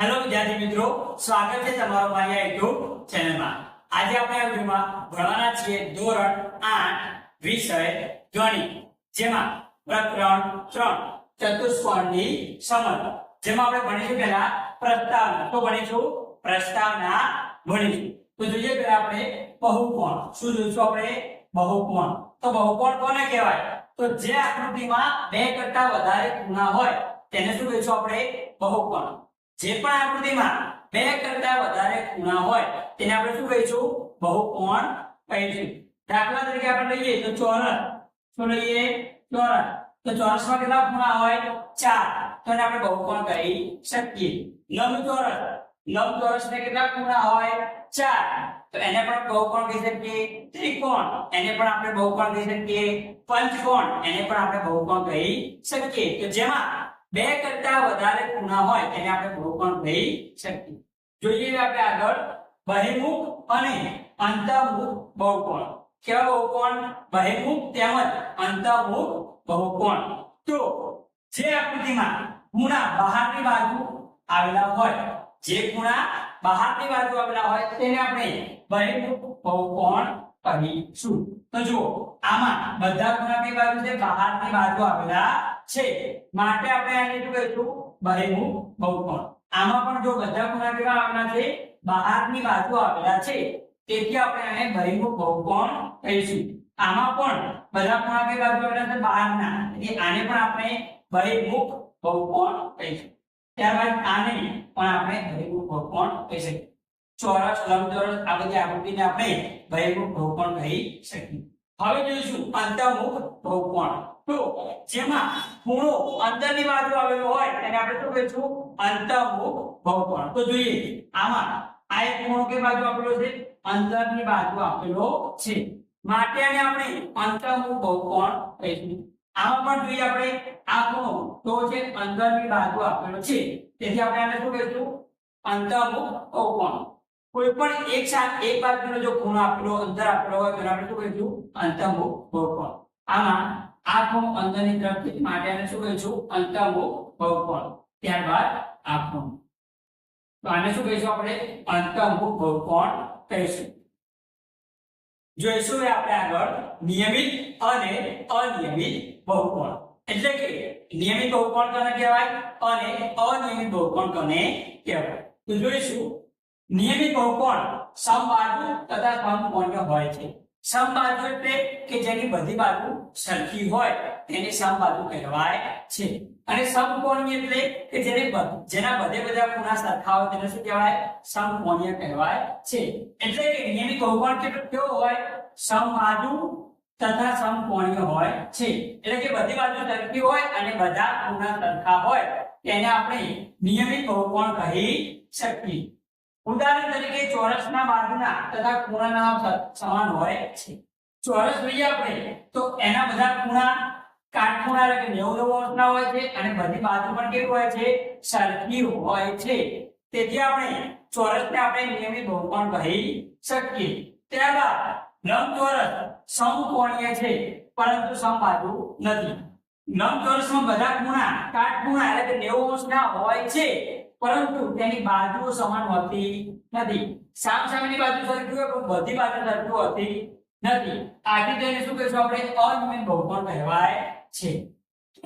Hello વિદ્યાર્થી મિત્રો, સ્વાગત છે તમારું મારી આ યુટ્યુબ ચેનલમાં. આજે આપણે આ વિડીયોમાં ભણવાના છીએ ધોરણ આઠ, વિષય ધ્વનિ જેમાં પ્રકરણ ત્રણ, ચતુષ્કોણની સમજ. જેમાં આપણે ભણીશું પહેલા પ્રસ્તાવના. તો ભણીશું પ્રસ્તાવના ભણીશું. તો જોઈએ પહેલા આપણે બહુકોણ. શું જોઈશું આપણે? બહુકોણ. તો બહુકોણ કોને કહેવાય? તો જે આકૃતિમાં બે કરતા વધારે ખૂણા હોય, તેને શું કહીશું આપણે? બહુકોણ. જે પણ આકૃતિમાં બે કરતા વધારે ખૂણા હોય, તેને આપણે શું કહીશું? બહુકોણ કહીશું. દાખલા તરીકે આપણે લઈએ તો ચોરસ. શું લઈએ? ચોરસ. તો ચોરસમાં કેટલા ખૂણા હોય? ચાર. તો એને આપણે બહુકોણ કહી શકીએ. લંબચોરસ ને કેટલા ખૂણા હોય? ચાર. તો એને પણ બહુકોણ કહી શકીએ ત્રિકોણ. એને પણ આપણે બહુકોણ કહી શકીએ પંચકોણ. એને પણ આપણે બહુકોણ કહી શકીએ. તો જેમાં બે કરતા વધારે ખૂણા હોય તેને આપણે બહુકોણ કહી શકીએ. જોઈએ આપણે આગળ. બહિર્મુખ અને અંતર્મુખ બહુકોણ. કેવા બહુકોણ? બહિર્મુખ તેમજ અંતર્મુખ બહુકોણ. તો જે આકૃતિમાં ખૂણા બહારની બાજુ આવેલા હોય, જે ખૂણા બહારની બાજુ આવેલા હોય, તેને આપણે બહિર્મુખ બહુકોણ કહીશું તો જુઓ, આમાં બધા ખૂણા કઈ બાજુ છે? બહારની બાજુ આવેલા છે. માટે આપણે આને શું કહીશું બહિર્મુખ બહુકોણ. આમાં પણ જો બધા ખૂણા કેવા આવેલા છે? બહારની બાજુ આવેલા છે. તેથી આપણે આને બહિર્મુખ બહુકોણ કહીશું. આમાં પણ બધા ખૂણા કઈ બાજુ આવેલા છે? બહારના. એટલે આને પણ આપણે બહિર્મુખ બહુકોણ કહીશું. ત્યારબાદ આને પણ આપણે બહિર્મુખ બહુકોણ કહી શકીએ. ચોરસ, લંબચોરસ, આ બધી આકૃતિને આપણે બહિર્મુખ બહુકોણ કહી શકીએ. હવે જોઈશું અંતર્મુખ બહુકોણ તો જેમાં ખૂણો અંતરની બાજુ આવેલો હોય એને આપણે શું કહીશું? અંતર્મુખ બહુકોણ તો જોઈએ, આમાં આ એક ખૂણો કે બાજુ આપેલો છે? અંતરની બાજુ આપેલો છે. માટે આને આપણે અંતર્મુખ બહુકોણ કહીશું? આમાં પણ જોઈએ આપણે આ ખૂણો તો છે અંતરની બાજુ આપેલો છે. તેથી આપણે આને શું કહીશું? અંતર્મુખ બહુકોણ કોઈ પણ એક સાથ એક બાજુનો જો ખૂણો આપેલો, અંતર આપેલો હોય, તો આપણે શું કહીશું? અંતર્મુખ બહુકોણ. આમાં આ ખૂણો અંદરની તરફ છે માટે આને શું કહીશું? અંતર્મુખ બહુકોણ. ત્યારબાદ આ ખૂણો તો આને શું કહીશું આપણે? અંતર્મુખ બહુકોણ કહીશું. જોઈશું આપણે આગળ નિયમિત અને અનિયમિત બહુકોણ. એટલે કે નિયમિત બહુકોણ કોને કહેવાય? અને અનિયમિત બહુકોણ કોને કહેવાય? તો જોઈશું નિયમિત બહુકોણ સમબાજુ તથા સમકોણીય હોય છે. સમબાજુ એટલે કે જેની બધી બાજુ સરખી હોય, તેને સમબાજુ કહેવાય છે. અને સમકોણીય એટલે કે જેને જેના બધે બધા ખૂણા સરખા હોય, તેને શું કહેવાય? સમકોણીય કહેવાય છે. એટલે કે નિયમિત બહુકોણ કેટલો, કેવો હોય? સમબાજુ તથા સમકોણીય હોય છે. એટલે કે બધી બાજુ સરખી હોય અને બધા ખૂણા સરખા હોય, તેને આપણે નિયમિત બહુકોણ કહી શકીએ. ઉદાહરણ તરીકે ચોરસના બાજુના તથા ખૂણાના સમાન હોય છે. ચોરસ લઈએ આપણે તો એના બધા ખૂણા કાટખૂણા એટલે કે 90 અંશના હોય છે અને બધી બાજુ પણ કેવી હોય છે? સરખી હોય છે. તેથી આપણે ચોરસને આપણે નિયમિત બહુકોણ કહી શકીએ. ત્યારબાદ લંબચોરસ સમકોણીય છે, પરંતુ સમબાજુ નથી. લંબચોરસમાં બધા ખૂણા કાટખૂણા એટલે કે 90 અંશના હોય છે. પરંતુ તેની બાજુઓ સમાન હોતી નથી. સામસામેની બાજુ સરખી હોય, પણ બધી બાજુ સરખી હોતી નથી. આથી તેને શું કહીશું આપણે? અનિયમિત બહુકોણ કહેવાય છે.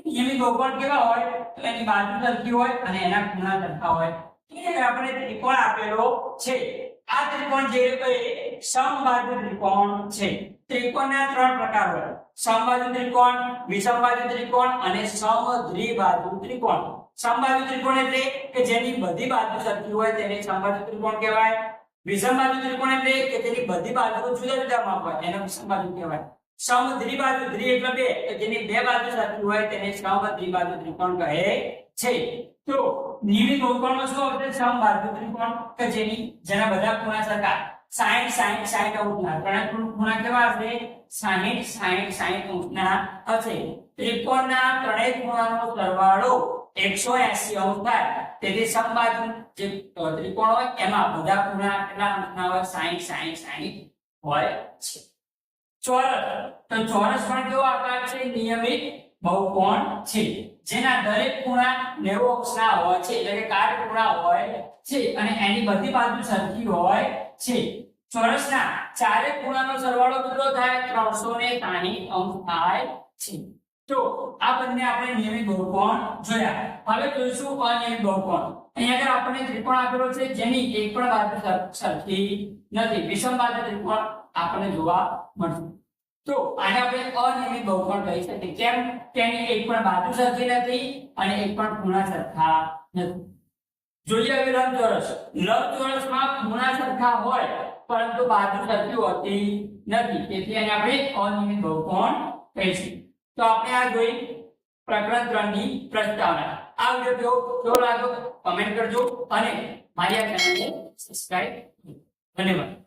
નિયમિત બહુકોણ કેવા હોય? તો એની બાજુ સરખી હોય અને એના ખૂણા સરખા હોય. એટલે આપણે ત્રિકોણ આપેલો છે. આ ત્રિકોણ જે કઈ સમબાજુ ત્રિકોણ છે. ત્રિકોણના ત્રણ પ્રકાર હોય. સમબાજુ ત્રિકોણ વિષમબાજુ ત્રિકોણ અને સમદ્વિબાજુ ત્રિકોણ. સમબાજુ ત્રિકોણ એટલે કે જેની બધી બાજુ સરખી હોય તેને સમબાજુ ત્રિકોણ કહેવાય. વિષમબાજુ ત્રિકોણ એટલે કે તેની બધી બાજુઓ જુદા જુદા માપ હોય, એને વિષમબાજુ કહેવાય. સમદ્વિબાજુ દ્વિ એટલે બે, કે જેની બે બાજુ સરખી હોય તેને સમદ્વિબાજુ ત્રિકોણ કહે છે. તો નિયમિત બહુકોણમાં શું આવશે સમબાજુ ત્રિકોણ કે જેની, જેના બધા ખૂણા સરખા 60 60 60 અંશના ત્રણેય ખૂણા કેવા હશે? 60 60 60 અંશના હશે. ત્રિકોણના ત્રણેય ખૂણાનો સરવાળો 180 અંશ થાય. તેથી સમબાજુ જે ત્રિકોણ હોય, એમાં બધા ખૂણા કેટલા અંશના હોય? 60 60 60 હોય છે. ચોરસ. તો ચોરસ પણ કેવો આકાર છે? નિયમિત બહુકોણ છે? જેના દરેક ખૂણા 90 અંશના હોય છે, એટલે કે કાટખૂણા હોય છે, અને એની બધી બાજુ સરખી હોય છે. ચોરસના ચારે ખૂણાનો સરવાળો કેટલો થાય? 360 અંશ થાય છે. તો આ બંને આપણે નિયમિત બહુકોણ જોયા. હવે જોઈશું અનિયમિત બહુકોણ. અહીંયા આગળ આપણને ત્રિકોણ આપેલો છે, જેની એક પણ બાજુ સરખી નથી. વિષમ બાજુ ત્રિકોણ આપણને જોવા મળશે. તો આને આપણે અનિયમિત બહુકોણ કહી શકીએ. કેમ? કે એક પણ બાજુ સરખી નથી અને એક પણ ખૂણા સરખા નથી. જોઈએ હવે લંબચોરસ. લંબચોરસમાં ખૂણા સરખા હોય, પરંતુ બાજુ સરખી હોતી નથી. તેથી એને આપણે અનિયમિત બહુકોણ કહીશું. તો આપણે આ જોઈ પ્રકરણ ત્રણની પ્રસ્તાવના. આ વીડિયો કેવો કેવો લાગ્યો? કમેન્ટ કરજો અને મારી આ ચેનલને સબસ્ક્રાઇબ ધન્યવાદ.